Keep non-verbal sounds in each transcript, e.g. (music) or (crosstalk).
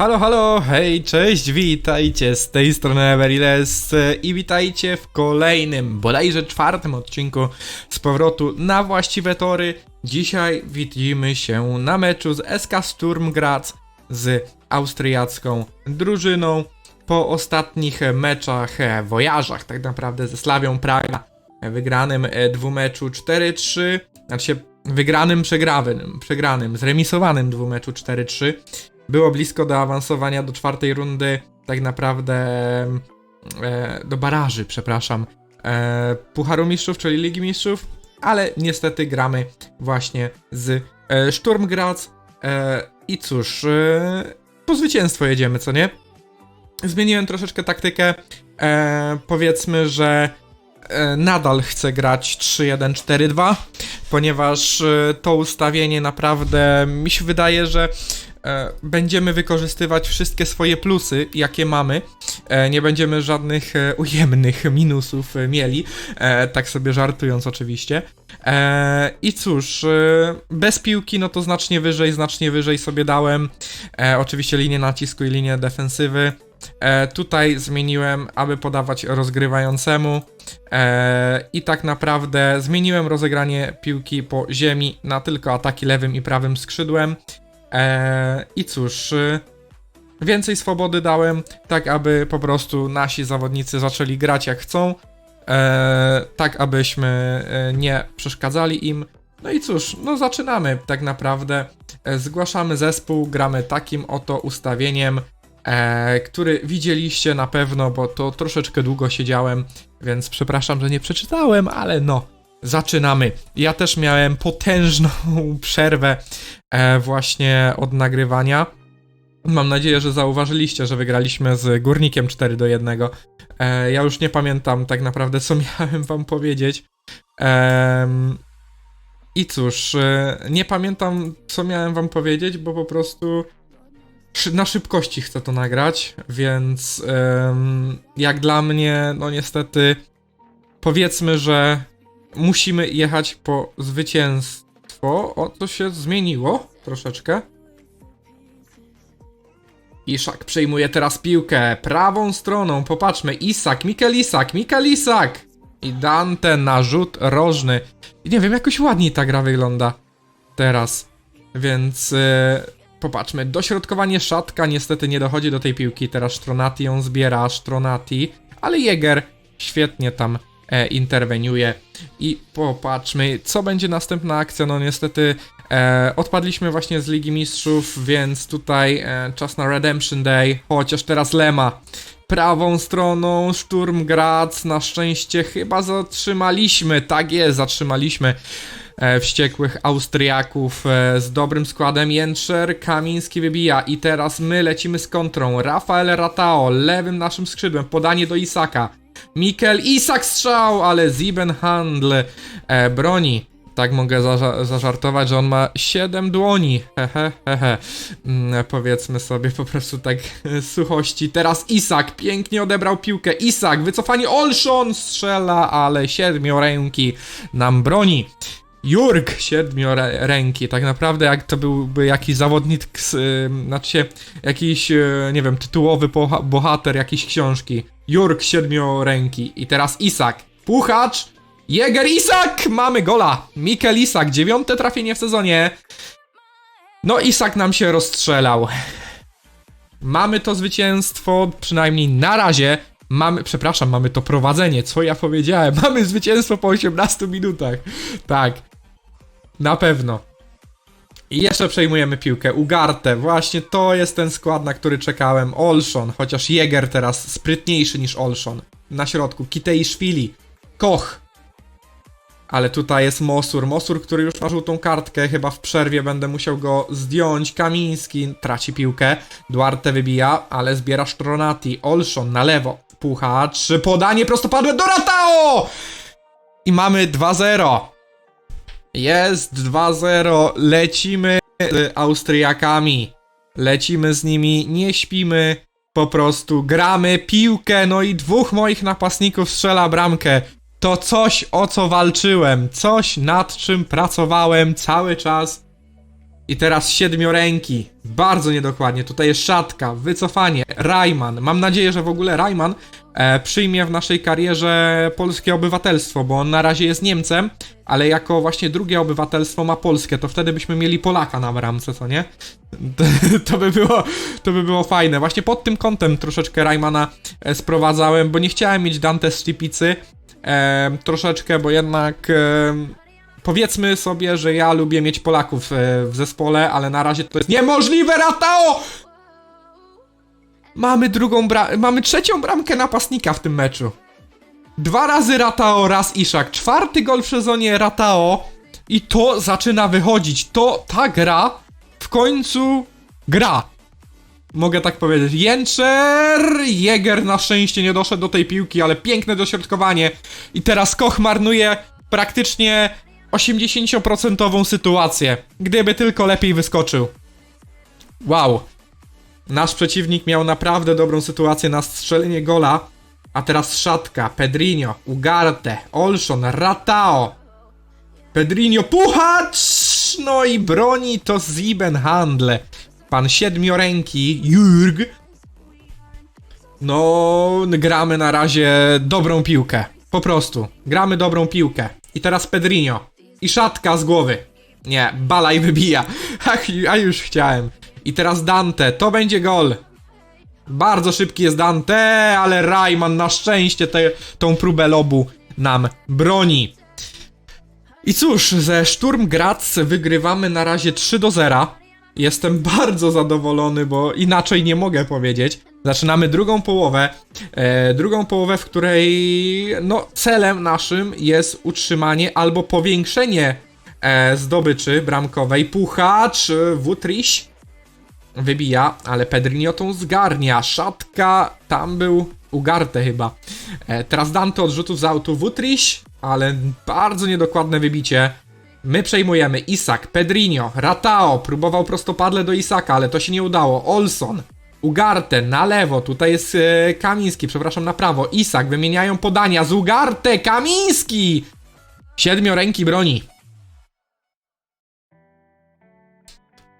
Halo, halo, hej, cześć, witajcie z tej strony Everiles i witajcie w kolejnym, bodajże czwartym odcinku z powrotu na właściwe tory. Dzisiaj widzimy się na meczu z SK Sturm Graz z austriacką drużyną. Po ostatnich meczach, e, wojażach tak naprawdę ze Slawią Praga, e, wygranym e, dwumeczu 4-3, znaczy wygranym, przegranym, przegranym, zremisowanym dwumeczu 4-3, było blisko do awansowania do czwartej rundy, tak naprawdę e, do baraży, przepraszam, e, Pucharu Mistrzów, czyli Ligi Mistrzów, ale niestety gramy właśnie z e, Sturm Graz e, i cóż, e, po zwycięstwo jedziemy, co nie? Zmieniłem troszeczkę taktykę, e, powiedzmy, że e, nadal chcę grać 3-1-4-2, ponieważ e, to ustawienie naprawdę mi się wydaje, że będziemy wykorzystywać wszystkie swoje plusy, jakie mamy. E, nie będziemy żadnych e, ujemnych (laughs) minusów e, mieli, e, tak sobie żartując oczywiście. E, I cóż, e, bez piłki, no to znacznie wyżej, znacznie wyżej sobie dałem. E, oczywiście linię nacisku i linię defensywy. E, tutaj zmieniłem, aby podawać rozgrywającemu. E, I tak naprawdę zmieniłem rozegranie piłki po ziemi na tylko ataki lewym i prawym skrzydłem. E, I cóż, y, więcej swobody dałem, tak aby po prostu nasi zawodnicy zaczęli grać jak chcą, e, tak abyśmy e, nie przeszkadzali im. No i cóż, no zaczynamy tak naprawdę. E, Zgłaszamy zespół, gramy takim oto ustawieniem, e, który widzieliście na pewno, bo to troszeczkę długo siedziałem, więc przepraszam, że nie przeczytałem, ale no, zaczynamy. Ja też miałem potężną (laughs) przerwę e, właśnie od nagrywania. Mam nadzieję, że zauważyliście, że wygraliśmy z Górnikiem 4 do 1. E, ja już nie pamiętam tak naprawdę, co (laughs) miałem wam powiedzieć. I cóż, e, nie pamiętam, co miałem wam powiedzieć, bo po prostu na szybkości chcę to nagrać, więc jak dla mnie, no niestety, powiedzmy, że musimy jechać po zwycięstwo. O, to się zmieniło troszeczkę. Iszak przejmuje teraz piłkę prawą stroną. Popatrzmy, Isak, Mikel Isak, Mikel Isak! I Dante na rzut rożny. I nie wiem, jakoś ładniej ta gra wygląda teraz. Więc e, popatrzmy, dośrodkowanie szatka niestety nie dochodzi do tej piłki. Teraz Stronati ją zbiera, Stronati, ale Jäger świetnie tam e, interweniuje. I popatrzmy, co będzie następna akcja. No niestety e, odpadliśmy właśnie z Ligi Mistrzów, więc tutaj e, czas na Redemption Day. Chociaż teraz Lema. Prawą stroną Sturm Graz. Na szczęście chyba zatrzymaliśmy. Tak jest, zatrzymaliśmy e, wściekłych Austriaków e, z dobrym składem. Jędrzer, Kamiński wybija i teraz my lecimy z kontrą. Rafael Ratao lewym naszym skrzydłem. Podanie do Isaka. Mikel Isak strzał, ale Ziben Handl e, broni. Tak mogę zaża- zażartować, że on ma 7 dłoni. Hehe, hehe. Mm, powiedzmy sobie po prostu tak z suchości. Teraz Isak pięknie odebrał piłkę. Isak, wycofanie Olszon strzela, ale siedmioręki nam broni. Jurk siedmioręki, tak naprawdę jak to byłby jakiś zawodnik, y, znaczy jakiś, y, nie wiem, tytułowy boha- bohater jakiejś książki. Jurk siedmioręki i teraz Isak, puchacz, Jäger Isak, mamy gola, Mikel Isak, dziewiąte trafienie w sezonie. No Isak nam się rozstrzelał. Mamy to zwycięstwo, przynajmniej na razie. Mamy, przepraszam, mamy to prowadzenie, co ja powiedziałem? (laughs) Mamy zwycięstwo po 18 minutach. Tak, na pewno. I jeszcze przejmujemy piłkę. Ugarte, właśnie to jest ten skład, na który czekałem. Olszon, chociaż Jäger teraz sprytniejszy niż Olszon. Na środku, Kiteiszwili, Koch. Ale tutaj jest Mosur. Mosur, który już ma żółtą kartkę. Chyba w przerwie będę musiał go zdjąć. Kamiński traci piłkę. Duarte wybija, ale zbiera Stronati. Olszon na lewo. Puchacz. Podanie prostopadłe do Ratao! I mamy 2-0. Jest 2-0. Lecimy z Austriakami. Lecimy z nimi, nie śpimy. Po prostu gramy piłkę, no i dwóch moich napastników strzela bramkę. To coś, o co walczyłem, coś nad czym pracowałem cały czas. I teraz siedmioręki. Bardzo niedokładnie. Tutaj jest szatka, wycofanie, Rajman. Mam nadzieję, że w ogóle Rajman e, przyjmie w naszej karierze polskie obywatelstwo, bo on na razie jest Niemcem, ale jako właśnie drugie obywatelstwo ma polskie, to wtedy byśmy mieli Polaka na bramce, co nie? To, (laughs) to, by było, to by było fajne. Właśnie pod tym kątem troszeczkę Rajmana e, sprowadzałem, bo nie chciałem mieć Dante z Szlipicy e, troszeczkę, bo jednak e, powiedzmy sobie, że ja lubię mieć Polaków e, w zespole, ale na razie to jest niemożliwe, Ratao! Mamy drugą bra mamy trzecią bramkę napastnika w tym meczu. Dwa razy Ratao, raz Iszak. Czwarty gol w sezonie Ratao i to zaczyna wychodzić. To ta gra w końcu gra. Mogę tak powiedzieć. Jęczer! Jäger na szczęście nie doszedł do tej piłki, ale piękne dośrodkowanie. I teraz Koch marnuje praktycznie 80% sytuację. Gdyby tylko lepiej wyskoczył. Wow. Nasz przeciwnik miał naprawdę dobrą sytuację na strzelenie gola. A teraz Szatka, Pedrinho, Ugarte, Olszon, Ratao. Pedrinho, Puchacz! No i broni to Siebenhandle. Pan siedmioręki, Jurg. No, gramy na razie dobrą piłkę. Po prostu. Gramy dobrą piłkę. I teraz Pedrinho. I szatka z głowy. Nie, balaj wybija. (laughs) Ach, a już chciałem. I teraz Dante. To będzie gol. Bardzo szybki jest Dante, ale Rayman na szczęście te, tą próbę lobu nam broni. I cóż, ze Sturm Graz wygrywamy na razie 3 do 0. Jestem (laughs) bardzo zadowolony, bo inaczej nie mogę powiedzieć. Zaczynamy drugą połowę. E, drugą połowę, w której no, celem naszym jest utrzymanie albo powiększenie e, zdobyczy bramkowej. Puchacz, e, Wutriś wybija, ale Pedrinho tą zgarnia. Szatka, tam był Ugarte chyba. E, teraz Dante od rzutów z autu Wutriś, ale bardzo niedokładne wybicie. My przejmujemy Isak, Pedrinho, Ratao, próbował prostopadle do Isaka, ale to się nie udało. Olson, Ugarte na lewo, tutaj jest e, Kamiński, przepraszam, na prawo. Isak, wymieniają podania z Ugarte, Kamiński! Siedmioręki broni.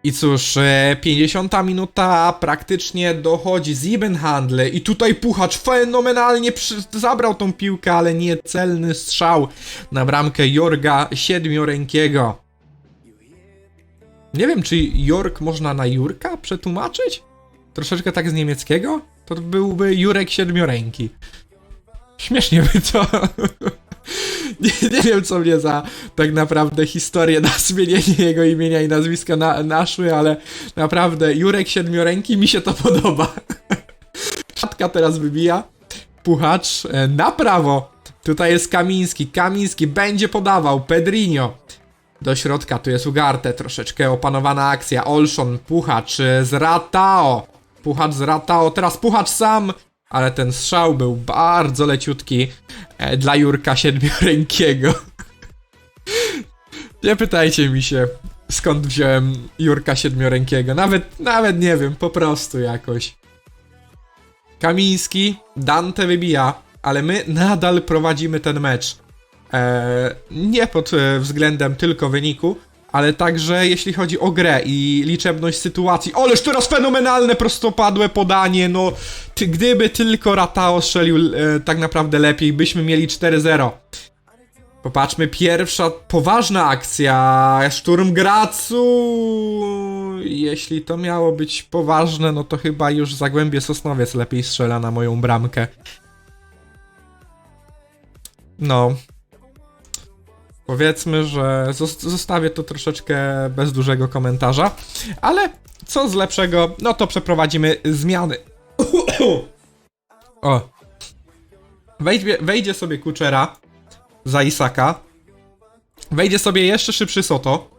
I cóż, e, 50 minuta praktycznie dochodzi Siebenhandle i tutaj Puchacz fenomenalnie przy- zabrał tą piłkę, ale niecelny strzał na bramkę Jorga Siedmiorękiego. Nie wiem, czy Jork można na Jurka przetłumaczyć? Troszeczkę tak z niemieckiego? To byłby Jurek Siedmioręki. Śmiesznie by to... (laughs) nie, nie wiem, co mnie za tak naprawdę historię na zmienienie jego imienia i nazwiska na, naszły, ale naprawdę Jurek Siedmioręki mi się to podoba. (laughs) Szatka teraz wybija. Puchacz e, na prawo. Tutaj jest Kamiński. Kamiński będzie podawał. Pedrinho. Do środka, tu jest Ugarte, troszeczkę opanowana akcja. Olszon, Puchacz e, z Ratao. Puchacz z Ratao, teraz Puchacz sam. Ale ten strzał był bardzo leciutki e, dla Jurka Siedmiorękiego. (laughs) Nie pytajcie mi się, skąd wziąłem Jurka Siedmiorękiego. Nawet, nawet nie wiem, po prostu jakoś. Kamiński, Dante wybija, ale my nadal prowadzimy ten mecz. E, nie pod e, względem tylko wyniku, ale także jeśli chodzi o grę i liczebność sytuacji. Oleż teraz fenomenalne prostopadłe podanie, no ty, gdyby tylko Ratao strzelił e, tak naprawdę lepiej, byśmy mieli 4-0. Popatrzmy, pierwsza poważna akcja, Szturm Gracu. Jeśli to miało być poważne, no to chyba już Zagłębie Sosnowiec lepiej strzela na moją bramkę. No, Powiedzmy, że zos- zostawię to troszeczkę bez dużego komentarza, ale co z lepszego, no to przeprowadzimy zmiany. o. Wejdzie, wejdzie sobie Kuczera za Isaka. Wejdzie sobie jeszcze szybszy Soto.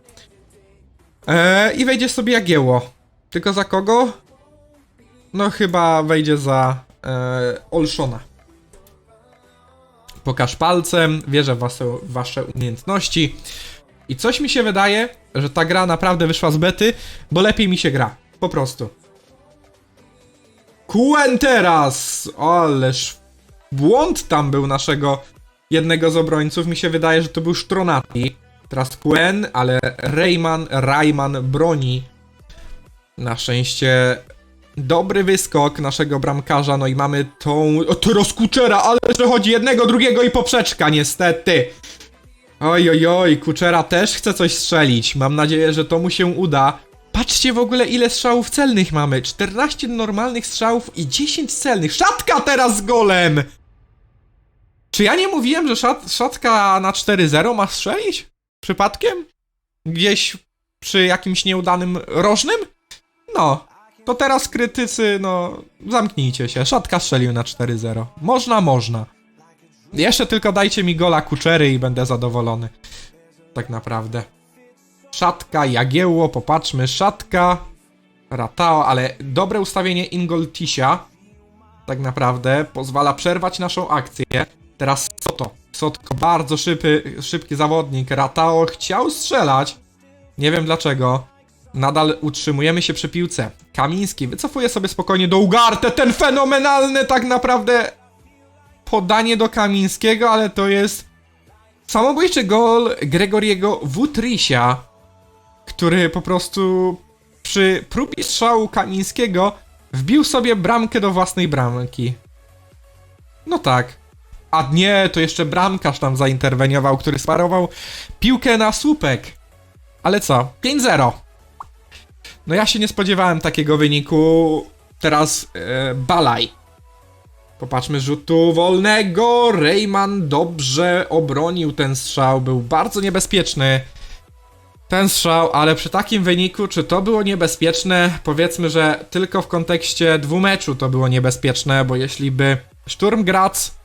E, I wejdzie sobie Jagiełło. Tylko za kogo? No chyba wejdzie za e, Olszona. Pokaż palcem, wierzę w wasze, wasze umiejętności. I coś mi się wydaje, że ta gra naprawdę wyszła z bety, bo lepiej mi się gra. Po prostu. Kuen teraz! Ależ błąd tam był naszego jednego z obrońców. Mi się wydaje, że to był Stronati. Teraz Quen, ale Rayman, Rayman broni. Na szczęście dobry wyskok naszego bramkarza, no i mamy tą... O, teraz Kuczera, ale że chodzi jednego, drugiego i poprzeczka, niestety. Oj, oj, oj, Kuczera też chce coś strzelić. Mam nadzieję, że to mu się uda. Patrzcie w ogóle ile strzałów celnych mamy. 14 normalnych strzałów i 10 celnych. Szatka teraz z golem! Czy ja nie mówiłem, że szat, szatka na 4-0 ma strzelić? Przypadkiem? Gdzieś przy jakimś nieudanym rożnym? No, to teraz krytycy, no, zamknijcie się. Szatka strzelił na 4-0. Można, można. Jeszcze tylko dajcie mi gola Kuczery i będę zadowolony. Tak naprawdę. Szatka, Jagiełło, popatrzmy. Szatka, Ratao, ale dobre ustawienie Ingoltisia tak naprawdę pozwala przerwać naszą akcję. Teraz Soto. Sotko, bardzo szybky, szybki zawodnik. Ratao chciał strzelać. Nie wiem dlaczego. Nadal utrzymujemy się przy piłce. Kamiński wycofuje sobie spokojnie do Ugarte. Ten fenomenalny tak naprawdę podanie do Kamińskiego, ale to jest samobójczy gol Gregoriego Wutrisia, który po prostu przy próbie strzału Kamińskiego wbił sobie bramkę do własnej bramki. No tak. A nie, to jeszcze bramkarz tam zainterweniował, który sparował piłkę na słupek. Ale co? 5-0. No ja się nie spodziewałem takiego wyniku. Teraz e, Balaj. Popatrzmy rzutu wolnego. Rayman dobrze obronił ten strzał. Był bardzo niebezpieczny. Ten strzał, ale przy takim wyniku, czy to było niebezpieczne? Powiedzmy, że tylko w kontekście dwumeczu to było niebezpieczne, bo jeśli by Sturm Graz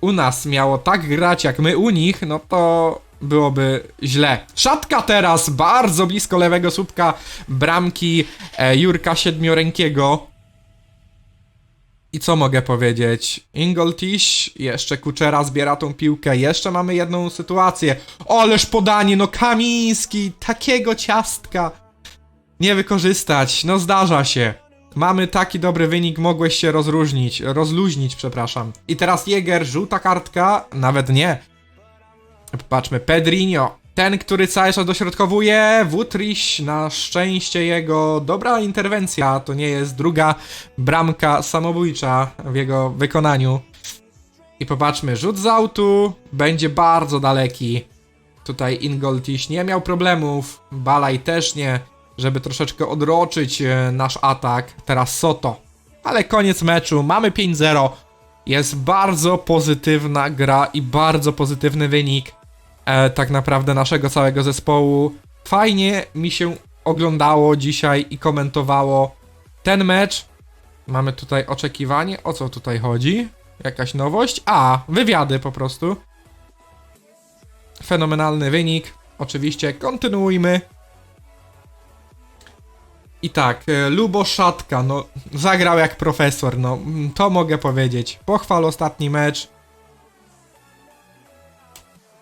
u nas miało tak grać jak my u nich, no to byłoby źle. Szatka teraz, bardzo blisko lewego słupka bramki e, Jurka Siedmiorękiego. I co mogę powiedzieć? Ingoltish, jeszcze Kuczera zbiera tą piłkę, jeszcze mamy jedną sytuację. Ależ podanie, no Kamiński, takiego ciastka nie wykorzystać, no zdarza się. Mamy taki dobry wynik, mogłeś się rozróżnić, rozluźnić, przepraszam. I teraz Jäger, żółta kartka, nawet nie. Popatrzmy, Pedrinho, ten, który cały czas dośrodkowuje, Wutriś, na szczęście jego dobra interwencja, to nie jest druga bramka samobójcza w jego wykonaniu. I popatrzmy, rzut z autu będzie bardzo daleki. Tutaj Ingoltiś nie miał problemów, Balaj też nie, żeby troszeczkę odroczyć e, nasz atak. Teraz Soto. Ale koniec meczu, mamy 5-0. Jest bardzo pozytywna gra i bardzo pozytywny wynik e, tak naprawdę naszego całego zespołu. Fajnie mi się oglądało dzisiaj i komentowało ten mecz. Mamy tutaj oczekiwanie. O co tutaj chodzi? Jakaś nowość? A, wywiady po prostu. Fenomenalny wynik. Oczywiście kontynuujmy. I tak, e, Lubo Szatka, no zagrał jak profesor, no mm, to mogę powiedzieć. Pochwal ostatni mecz.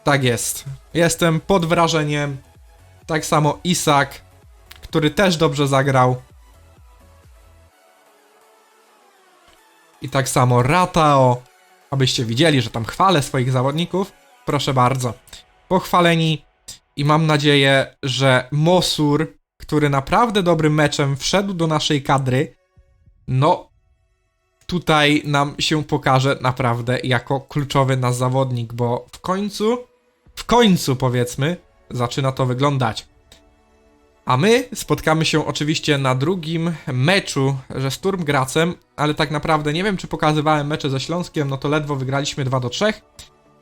Tak jest. Jestem pod wrażeniem. Tak samo Isak, który też dobrze zagrał. I tak samo Ratao. Abyście widzieli, że tam chwalę swoich zawodników. Proszę bardzo. Pochwaleni. I mam nadzieję, że Mosur, który naprawdę dobrym meczem wszedł do naszej kadry, no tutaj nam się pokaże naprawdę jako kluczowy nasz zawodnik, bo w końcu, w końcu powiedzmy, zaczyna to wyglądać. A my spotkamy się oczywiście na drugim meczu ze Sturm Gracem, ale tak naprawdę nie wiem, czy pokazywałem mecze ze Śląskiem, no to ledwo wygraliśmy 2 do 3.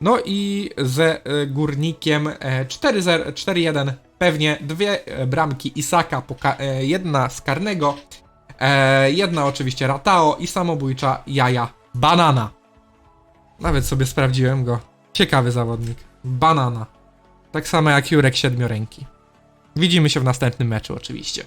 No i ze e, Górnikiem e, 4-0 4-1 pewnie dwie e, bramki Isaka, e, jedna z karnego, e, jedna oczywiście Ratao i samobójcza Jaja Banana. Nawet sobie sprawdziłem go. Ciekawy zawodnik. Banana. Tak samo jak Jurek Siedmioręki. Widzimy się w następnym meczu oczywiście.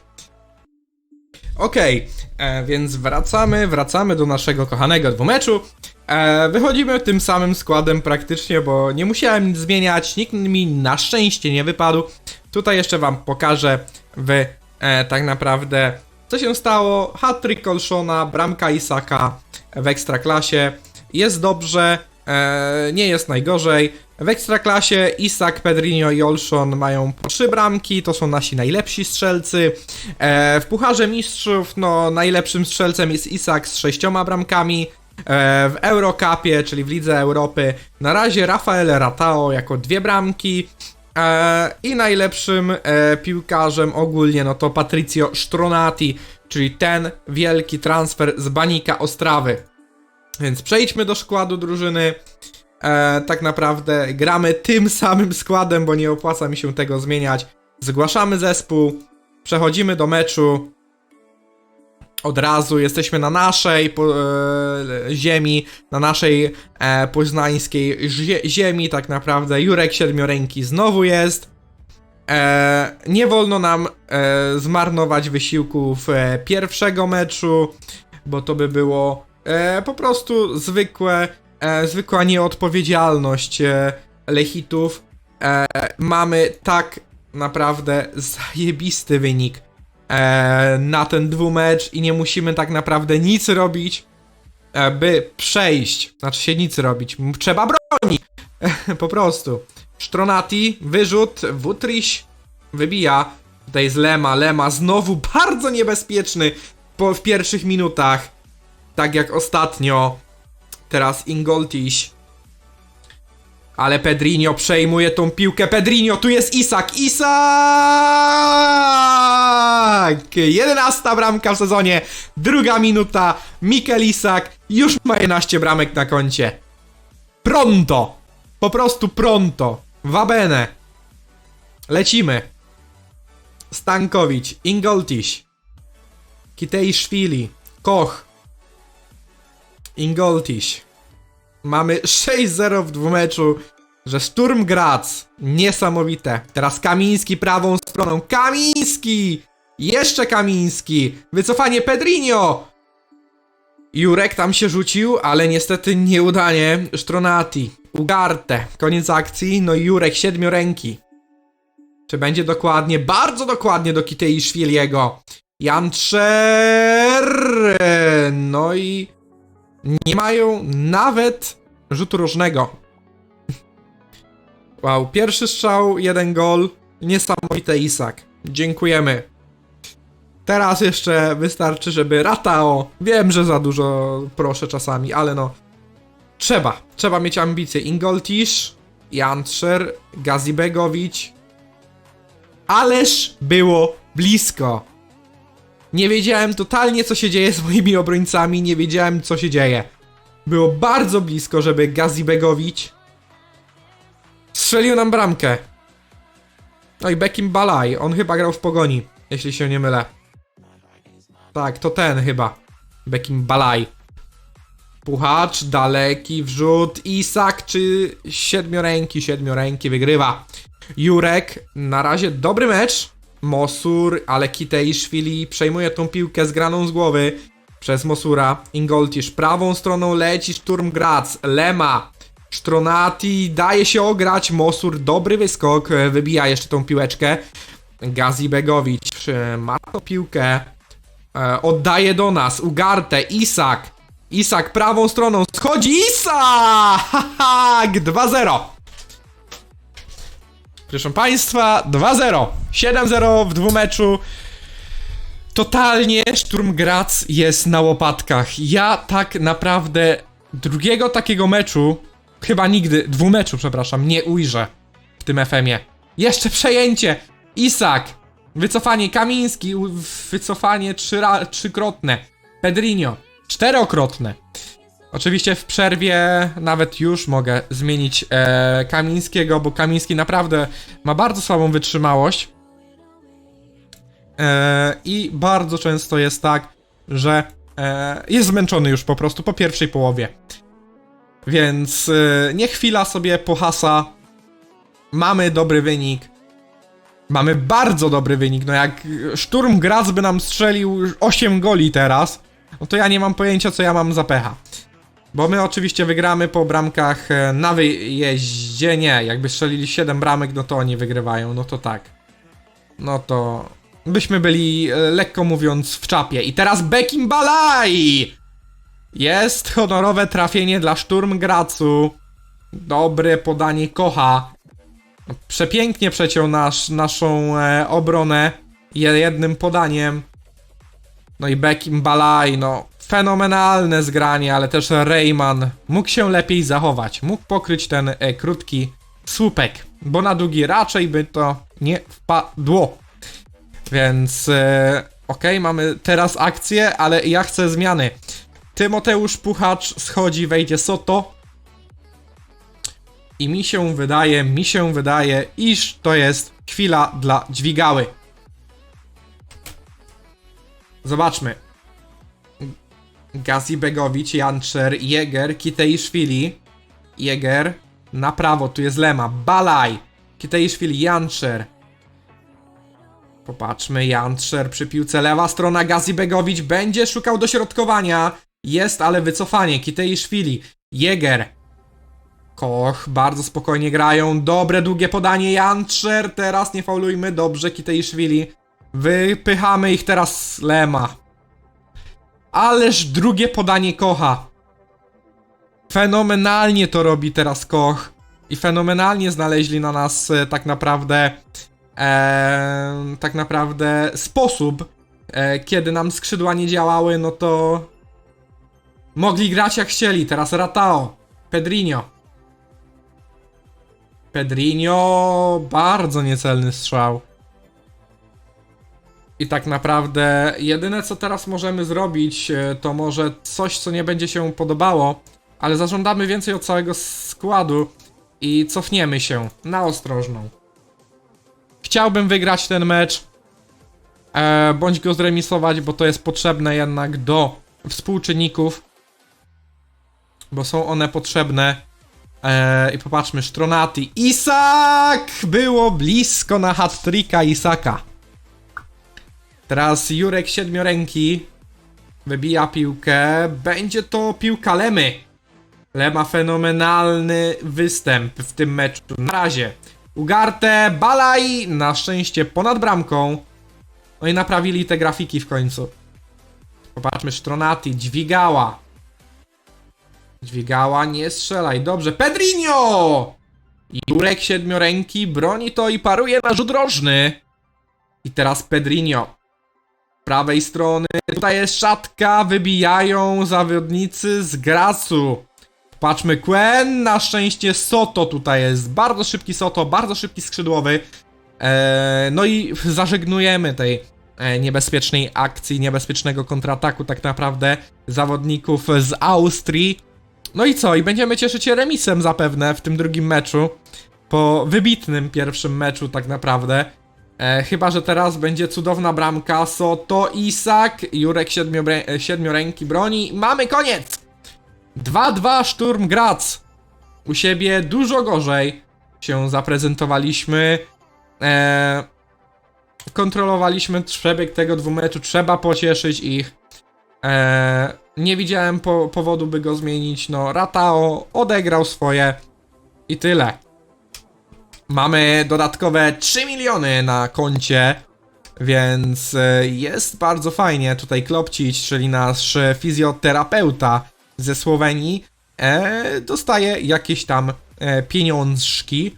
Okej, e, więc wracamy, wracamy do naszego kochanego dwumeczu. E, wychodzimy tym samym składem praktycznie, bo nie musiałem nic zmieniać, nikt mi na szczęście nie wypadł. Tutaj jeszcze wam pokażę w e, tak naprawdę co się stało. Hattrick Kolszona, bramka Isaka w Ekstraklasie. Jest dobrze, e, nie jest najgorzej. W Ekstraklasie Isak, Pedrinho i Olszon mają po trzy bramki, to są nasi najlepsi strzelcy. E, w Pucharze Mistrzów, no najlepszym strzelcem jest Isak z sześcioma bramkami. E, w Eurocupie, czyli w Lidze Europy, na razie Rafael Ratao jako dwie bramki. I najlepszym e, piłkarzem ogólnie, no to Patricio Stronati, czyli ten wielki transfer z Banika Ostrawy. Więc przejdźmy do składu drużyny. E, tak naprawdę gramy tym (laughs) samym składem, bo nie opłaca mi się tego zmieniać. Zgłaszamy zespół, przechodzimy do meczu. Od razu jesteśmy na naszej po, e, ziemi, na naszej e, poznańskiej zie, ziemi, tak naprawdę. Jurek Siedmioręki znowu jest. E, nie wolno nam e, zmarnować wysiłków e, pierwszego meczu, bo to by było e, po prostu zwykłe, e, zwykła nieodpowiedzialność e, Lechitów. E, mamy tak naprawdę zajebisty wynik e, na ten dwumecz i nie musimy tak naprawdę nic robić, e, by przejść. Znaczy się nic robić. Trzeba bronić. (laughs) po prostu. Stronati, wyrzut, Wutriś wybija. Tutaj jest Lema, Lema znowu (laughs) bardzo niebezpieczny po, w pierwszych minutach. Tak jak ostatnio. Teraz Ingoltiś. Ale Pedrinho przejmuje tą piłkę. Pedrinho, tu jest Isak. Isak! 11 bramka w sezonie. Druga minuta. Mikel Isak już ma 11 bramek na koncie. Pronto! Po prostu pronto. Wabene. Lecimy. Stankowicz, Ingoltiś, Kitejszwili, Koch, Ingoltiś. Mamy 6-0 w dwumeczu, że Sturm Graz. Niesamowite. Teraz Kamiński prawą stroną. Kamiński! Jeszcze Kamiński! Wycofanie Pedrinho! Jurek tam się rzucił, ale niestety nieudanie. Stronati, Ugarte. Koniec akcji. No i Jurek siedmioręki. Czy będzie dokładnie? Bardzo dokładnie do Kitei Szwiliego. Jantrzer! No i nie mają nawet rzutu różnego. Wow, pierwszy strzał, jeden gol. Niesamowite Isak. Dziękujemy. Teraz jeszcze wystarczy, żeby Ratao. Wiem, że za dużo proszę czasami, ale no. Trzeba, trzeba mieć ambicje. Ingoltisz, Jantrzer, Gazibegowicz. Ależ było blisko. Nie wiedziałem totalnie, co się dzieje z moimi obrońcami, nie wiedziałem, co się dzieje. Było bardzo blisko, żeby Gazibegowicz strzelił nam bramkę. No i Bekim Balaj, on chyba grał w Pogoni, jeśli się nie mylę. Tak, to ten chyba. Bekim Balaj. Puchacz, daleki wrzut, Isak czy siedmioręki, siedmioręki wygrywa. Jurek, na razie dobry mecz. Mosur, ale Kiteiszwili przejmuje tą piłkę zgraną z głowy przez Mosura. Ingoltisz prawą stroną leci Sturm Graz. Lema. Stronati daje się ograć. Mosur dobry wyskok. e, Wybija jeszcze tą piłeczkę. Gazibegowicz e, ma tą piłkę. E, oddaje do nas. Ugarte. Isak. Isak prawą stroną. Schodzi Isak! (laughs) Haha! 2-0. Proszę Państwa, 2-0. 7-0 w dwumeczu. Totalnie Sturm Graz jest na łopatkach. Ja tak naprawdę drugiego takiego meczu, chyba nigdy, dwumeczu, przepraszam, nie ujrzę w tym FM-ie. Jeszcze przejęcie! Isak! Wycofanie Kamiński, wycofanie trzy ra- trzykrotne. Pedrinho, czterokrotne. Oczywiście w przerwie nawet już mogę zmienić e, Kamińskiego, bo Kamiński naprawdę ma bardzo słabą wytrzymałość. E, I bardzo często jest tak, że e, jest zmęczony już po prostu po pierwszej połowie. Więc e, niech chwila sobie pohasa. Mamy dobry wynik. Mamy bardzo dobry wynik. No jak Szturm Graz by nam strzelił 8 goli teraz, no to ja nie mam pojęcia co ja mam za pecha. Bo my oczywiście wygramy po bramkach e, na wyjeździe, nie, jakby strzelili 7 bramek, no to oni wygrywają, no to tak. No to byśmy byli, e, lekko mówiąc, w czapie. I teraz Bekim Balaj! Jest honorowe trafienie dla Szturm Gracu. Dobre podanie Kocha. Przepięknie przeciął nasz, naszą e, obronę je- jednym podaniem. No i Bekim Balaj, no fenomenalne zgranie, ale też Rayman mógł się lepiej zachować. Mógł pokryć ten e, krótki słupek, bo na długi raczej by to nie wpadło. Więc e, okej, mamy teraz akcję, ale ja chcę zmiany. Tymoteusz Puchacz schodzi, wejdzie Soto. I mi się wydaje, mi się wydaje, iż to jest chwila dla dźwigały. Zobaczmy. Gazi Begowicz, Janczzer, Jäger, Kiteiszwili. Jäger. Na prawo, tu jest Lema. Balaj. Kiteiszwili, Janczzer. Popatrzmy, Jantrzer przy piłce, lewa strona, Gazi Begowicz będzie szukał dośrodkowania. Jest, ale wycofanie, Kiteiszwili, Jäger. Koch, bardzo spokojnie grają, dobre długie podanie, Jantrzer, teraz nie faulujmy, dobrze, Kiteiszwili. Wypychamy ich teraz Lema. Ależ drugie podanie Kocha. Fenomenalnie to robi teraz Koch. I fenomenalnie znaleźli na nas e, tak naprawdę e, tak naprawdę sposób, e, kiedy nam skrzydła nie działały, no to mogli grać jak chcieli. Teraz Ratao, Pedrinho. Pedrinho, bardzo niecelny strzał. I tak naprawdę jedyne co teraz możemy zrobić, e, to może coś, co nie będzie się podobało, ale zażądamy więcej od całego składu i cofniemy się na ostrożną. Chciałbym wygrać ten mecz, e, bądź go zremisować, bo to jest potrzebne jednak do współczynników, bo są one potrzebne. E, I popatrzmy, Stronati. Isak! Było blisko na hat-tricka Isaka. Teraz Jurek Siedmioręki wybija piłkę. Będzie to piłka Lemy. Lema fenomenalny występ w tym meczu. Na razie. Ugarte, Balaj, na szczęście ponad bramką. No i naprawili te grafiki w końcu. Popatrzmy, Stronati, dźwigała. Dźwigała, nie strzelaj, dobrze. Pedrinho! Jurek Siedmioręki broni to i paruje na rzut rożny. I teraz Pedrinho. Prawej strony, tutaj jest szatka, wybijają zawodnicy z Gracu. Patrzmy, Quen, na szczęście Soto tutaj jest. Bardzo szybki Soto, bardzo szybki skrzydłowy. Eee, no i zażegnujemy tej e, niebezpiecznej akcji, niebezpiecznego kontrataku tak naprawdę zawodników z Austrii. No i co? I będziemy cieszyć się remisem zapewne w tym drugim meczu. Po wybitnym pierwszym meczu tak naprawdę. E, chyba, że teraz będzie cudowna bramka. Soto, Isak, Jurek siedmiobre- e, siedmioręki broni. Mamy koniec! 2-2 Szturm Graz. U siebie dużo gorzej się zaprezentowaliśmy. Eee, kontrolowaliśmy przebieg tego dwumeczu, trzeba pocieszyć ich. Eee, nie widziałem po, powodu, by go zmienić. No, Ratao odegrał swoje i tyle. Mamy dodatkowe 3 miliony na koncie, więc e, jest bardzo fajnie. Tutaj Klopcić, czyli nasz fizjoterapeuta ze Słowenii, e, dostaje jakieś tam e, pieniążki.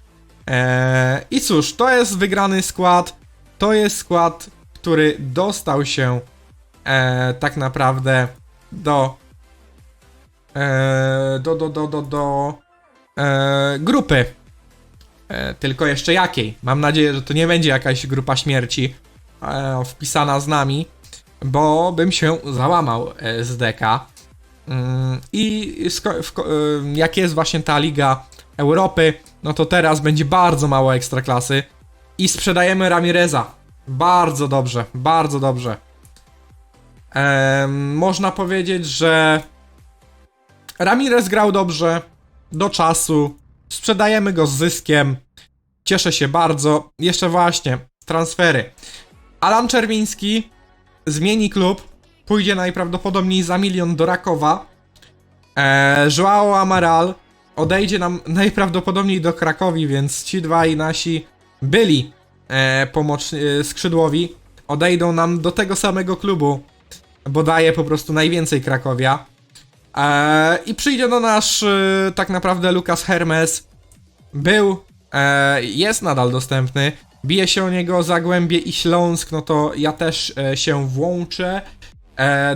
E, I cóż, to jest wygrany skład. To jest skład, który dostał się e, tak naprawdę do e, do, do, do, do, do e, grupy. E, tylko jeszcze jakiej? Mam nadzieję, że to nie będzie jakaś grupa śmierci e, wpisana z nami, bo bym się załamał e, z deka. Mm, I jak jest właśnie ta Liga Europy, no to teraz będzie bardzo mało ekstraklasy i sprzedajemy Ramireza. Bardzo dobrze, bardzo dobrze. Można powiedzieć, że Ramirez grał dobrze do czasu. Sprzedajemy go z zyskiem. Cieszę się bardzo. Jeszcze właśnie, transfery. Alan Czerwiński zmieni klub. Pójdzie najprawdopodobniej za milion do Rakowa. Eee, Joao Amaral odejdzie nam (laughs) najprawdopodobniej do Krakowi, więc ci dwaj nasi byli e, pomocni, e, skrzydłowi odejdą nam do tego samego klubu, bo daje po prostu najwięcej Krakowia. E, I przyjdzie do nas e, tak naprawdę Lukas Hermes. Był, e, jest nadal dostępny. Bije się o niego Zagłębie i Śląsk, no to ja też się włączę.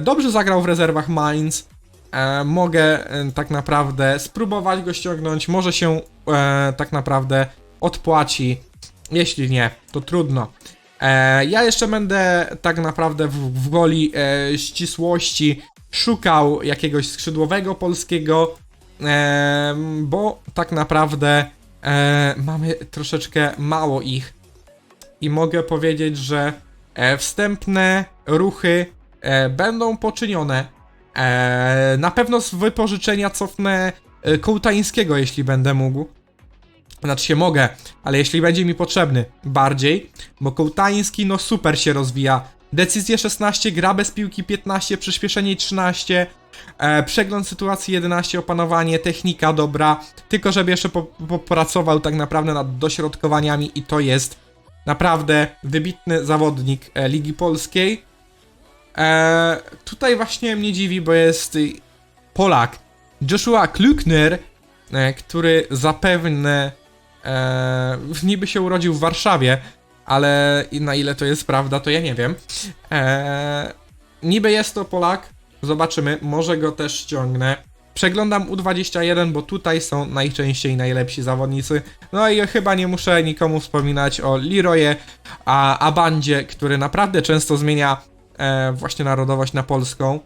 Dobrze zagrał w rezerwach Mainz. Mogę tak naprawdę spróbować go ściągnąć. Może się tak naprawdę odpłaci. Jeśli nie, to trudno. Ja jeszcze będę tak naprawdę w, w goli ścisłości szukał jakiegoś skrzydłowego polskiego, bo tak naprawdę mamy troszeczkę mało ich. I mogę powiedzieć, że e, wstępne ruchy e, będą poczynione. E, na pewno z wypożyczenia cofnę Kołtańskiego, jeśli będę mógł. Znaczy się mogę, ale jeśli będzie mi potrzebny bardziej, bo Kołtański no super się rozwija. Decyzje 16, gra bez piłki 15, przyspieszenie 13, e, przegląd sytuacji 11, opanowanie, technika dobra, tylko żeby jeszcze po- popracował tak naprawdę nad dośrodkowaniami i to jest naprawdę wybitny zawodnik e, Ligi Polskiej. E, tutaj właśnie mnie dziwi, bo jest Polak Joshua Klukner, e, który zapewne e, niby się urodził w Warszawie, ale na ile to jest prawda, to ja nie wiem. E, niby jest to Polak, zobaczymy, może go też ściągnę. Przeglądam U21, bo tutaj są najczęściej najlepsi zawodnicy. No i chyba nie muszę nikomu wspominać o Leroye, a Abandzie, który naprawdę często zmienia e, właśnie narodowość na polską.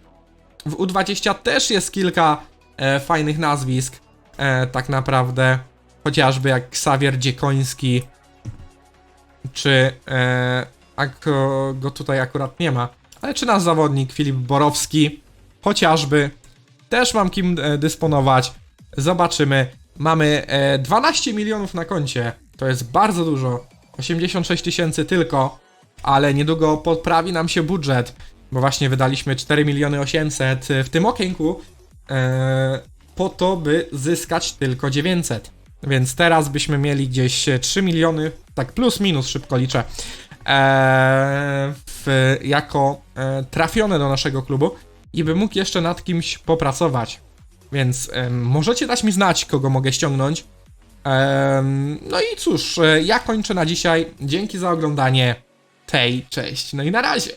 W U20 też jest kilka e, fajnych nazwisk, e, tak naprawdę. Chociażby jak Xavier Dziekoński, czy e, go tutaj akurat nie ma. Ale czy nasz zawodnik Filip Borowski, chociażby, też mam kim e, dysponować. Zobaczymy. Mamy e, 12 milionów na koncie. To jest bardzo dużo. 86 tysięcy tylko, ale niedługo poprawi nam się budżet, bo właśnie wydaliśmy 4 miliony 800 w tym okienku e, po to, by zyskać tylko 900. Więc teraz byśmy mieli gdzieś 3 miliony, tak plus minus szybko liczę, e, w, jako e, trafione do naszego klubu i by mógł jeszcze nad kimś popracować. Więc możecie dać mi znać, kogo mogę ściągnąć. No i cóż, e, ja kończę na dzisiaj. Dzięki za oglądanie. Tej, cześć. No i na razie.